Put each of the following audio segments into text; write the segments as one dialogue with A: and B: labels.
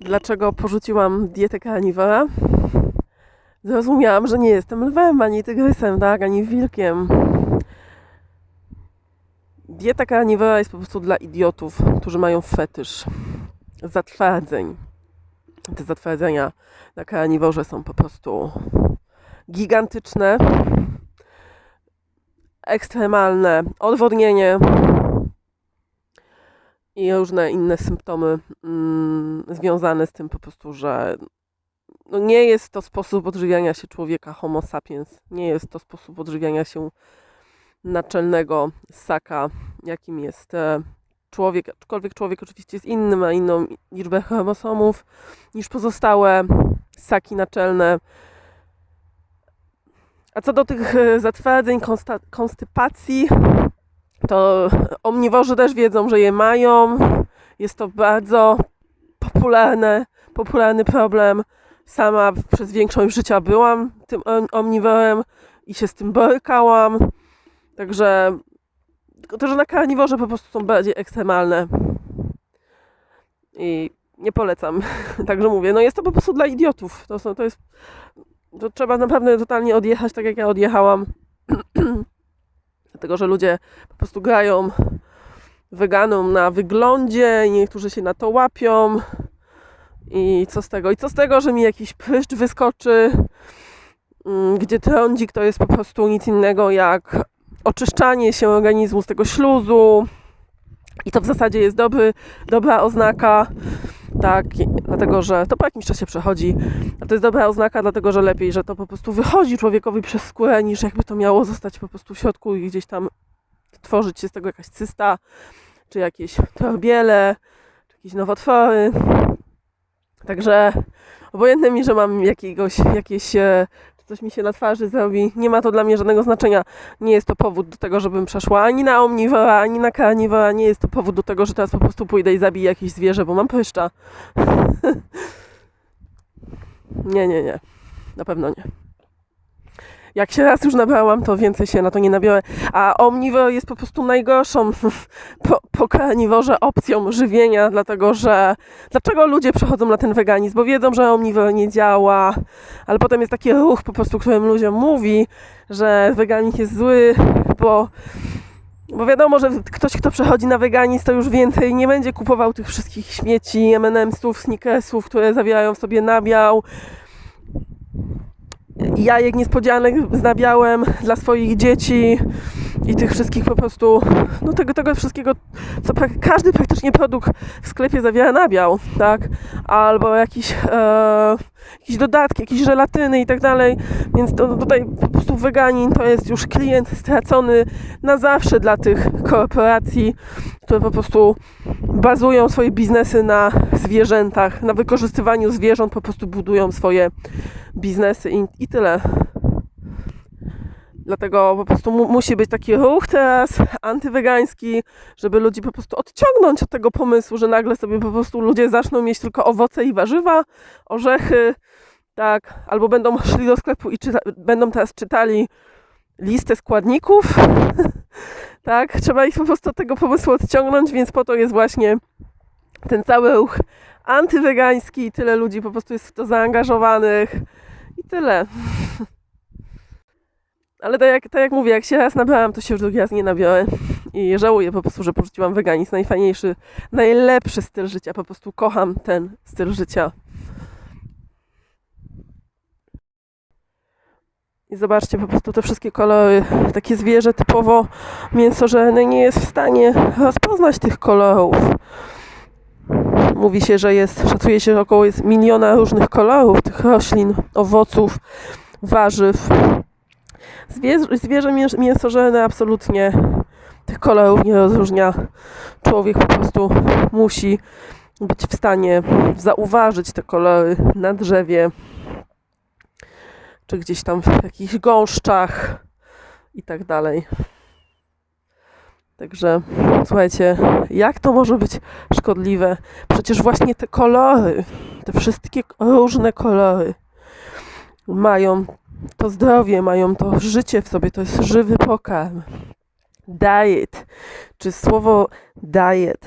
A: dlaczego porzuciłam dietę karniwora, zrozumiałam, że nie jestem lwem, ani tygrysem, tak, ani wilkiem. Dieta karniwora jest po prostu dla idiotów, którzy mają fetysz zatwardzeń. Te zatwardzenia na karniworze są po prostu gigantyczne, ekstremalne, odwodnienie i różne inne symptomy mm, związane z tym po prostu, że no nie jest to sposób odżywiania się człowieka homo sapiens, nie jest to sposób odżywiania się naczelnego ssaka, jakim jest e, człowiek, aczkolwiek człowiek oczywiście jest inny, ma inną liczbę chromosomów niż pozostałe ssaki naczelne. A co do tych e, zatwardzeń, konsta- konstypacji, to omniworzy też wiedzą, że je mają. Jest to bardzo popularne, popularny problem. Sama przez większość życia byłam tym om- omniworem i się z tym borykałam. Także to, że na karniworze po prostu są bardziej ekstremalne. I nie polecam. Także mówię, no jest to po prostu dla idiotów. To, są, to jest. To trzeba naprawdę totalnie odjechać, tak jak ja odjechałam. Dlatego, że ludzie po prostu grają weganom na wyglądzie niektórzy się na to łapią. I co z tego? I co z tego, że mi jakiś pryszcz wyskoczy, mm, gdzie trądzik to jest po prostu nic innego jak oczyszczanie się organizmu z tego śluzu. I to w zasadzie jest dobry, dobra oznaka, tak, dlatego że to po jakimś czasie przechodzi. A to jest dobra oznaka, dlatego że lepiej, że to po prostu wychodzi człowiekowi przez skórę, niż jakby to miało zostać po prostu w środku i gdzieś tam tworzyć się z tego jakaś cysta, czy jakieś torbiele, czy jakieś nowotwory. Także obojętne mi, że mam jakiegoś, jakieś, e, coś mi się na twarzy zrobi, nie ma to dla mnie żadnego znaczenia. Nie jest to powód do tego, żebym przeszła ani na omniwora, ani na karniwora. Nie jest to powód do tego, że teraz po prostu pójdę i zabiję jakieś zwierzę, bo mam pryszcza. nie, nie, nie. Na pewno nie. Jak się raz już nabrałam, to więcej się na to nie nabiorę. A omniwor jest po prostu najgorszą po, po karniworze opcją żywienia, dlatego że dlaczego ludzie przechodzą na ten weganizm? Bo wiedzą, że omniwor nie działa, ale potem jest taki ruch po prostu, którym ludziom mówi, że weganizm jest zły, bo, bo wiadomo, że ktoś, kto przechodzi na weganizm, to już więcej nie będzie kupował tych wszystkich śmieci, M&M'sów, Snickersów, które zawierają w sobie nabiał, jajek niespodzianek z nabiałem dla swoich dzieci i tych wszystkich po prostu, no tego, tego wszystkiego, co każdy praktycznie produkt w sklepie zawiera nabiał, tak? Albo jakiś, e, jakieś dodatki, jakieś żelatyny i tak dalej, więc to, tutaj po prostu weganin to jest już klient stracony na zawsze dla tych korporacji, które po prostu bazują swoje biznesy na zwierzętach, na wykorzystywaniu zwierząt, po prostu budują swoje biznesy i, i tyle. Dlatego po prostu mu, musi być taki ruch teraz antywegański, żeby ludzi po prostu odciągnąć od tego pomysłu, że nagle sobie po prostu ludzie zaczną mieć tylko owoce i warzywa, orzechy, tak, albo będą szli do sklepu i będą teraz czytali listę składników, tak, trzeba ich po prostu od tego pomysłu odciągnąć, więc po to jest właśnie ten cały ruch antywegański, tyle ludzi po prostu jest w to zaangażowanych i tyle. Ale tak jak, tak jak mówię, jak się raz nabrałam, to się już drugi raz nie nabiorę. I żałuję po prostu, że porzuciłam weganizm. Najfajniejszy, najlepszy styl życia. Po prostu kocham ten styl życia. I zobaczcie po prostu te wszystkie kolory. Takie zwierzę typowo mięsożerne nie jest w stanie rozpoznać tych kolorów. Mówi się, że jest, szacuje się, że około jest miliona różnych kolorów tych roślin, owoców, warzyw. Zwierzę, zwierzę mięs- mięsożerne absolutnie tych kolorów nie rozróżnia. Człowiek po prostu musi być w stanie zauważyć te kolory na drzewie, czy gdzieś tam w jakichś gąszczach i tak dalej. Także słuchajcie, jak to może być szkodliwe? Przecież właśnie te kolory, te wszystkie różne kolory mają to zdrowie, mają to życie w sobie, to jest żywy pokarm. diet. Czy słowo diet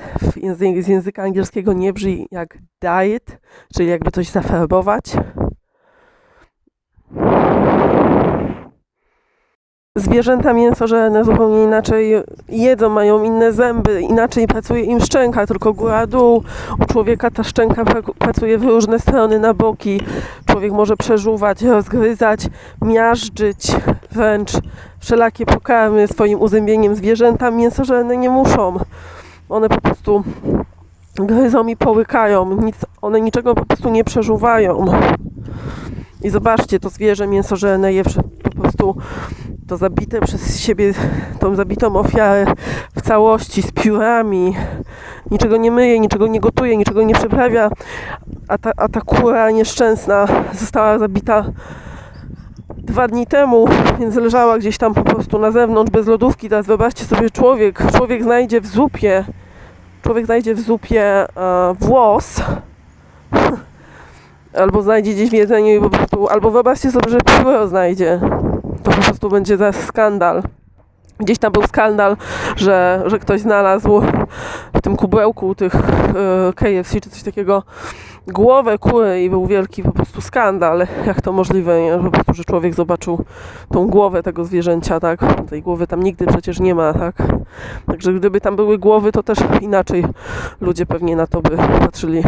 A: z języka angielskiego nie brzmi jak diet, czyli jakby coś zafarbować? Zwierzęta mięsożerne zupełnie inaczej jedzą, mają inne zęby, inaczej pracuje im szczęka, tylko góra dół. U człowieka ta szczęka pra- pracuje w różne strony, na boki. Człowiek może przeżuwać, rozgryzać, miażdżyć wręcz wszelakie pokarmy swoim uzębieniem. Zwierzęta mięsożerne nie muszą. One po prostu gryzą i połykają. Nic, one niczego po prostu nie przeżuwają. I zobaczcie, to zwierzę mięsożerne je po prostu to zabite przez siebie, tą zabitą ofiarę w całości, z piórami. Niczego nie myje, niczego nie gotuje, niczego nie przyprawia. A ta, a ta kura nieszczęsna została zabita dwa dni temu, więc leżała gdzieś tam po prostu na zewnątrz bez lodówki. Teraz wyobraźcie sobie człowiek, człowiek znajdzie w zupie, człowiek znajdzie w zupie e, włos, albo znajdzie gdzieś w jedzeniu i po prostu, albo wyobraźcie sobie, że pióro znajdzie. To po prostu będzie za skandal. Gdzieś tam był skandal, że, że ktoś znalazł w tym kubełku tych e, KFC czy coś takiego głowę kury i był wielki po prostu skandal. Jak to możliwe, nie? po prostu, że człowiek zobaczył tą głowę tego zwierzęcia, tak? Tej głowy tam nigdy przecież nie ma, tak? Także gdyby tam były głowy, to też inaczej ludzie pewnie na to by patrzyli.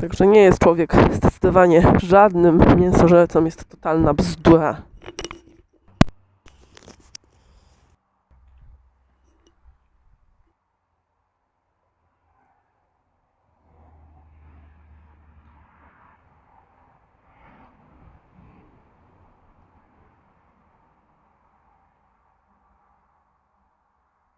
A: Także nie jest człowiek zdecydowanie żadnym mięsożercą, jest to totalna bzdura.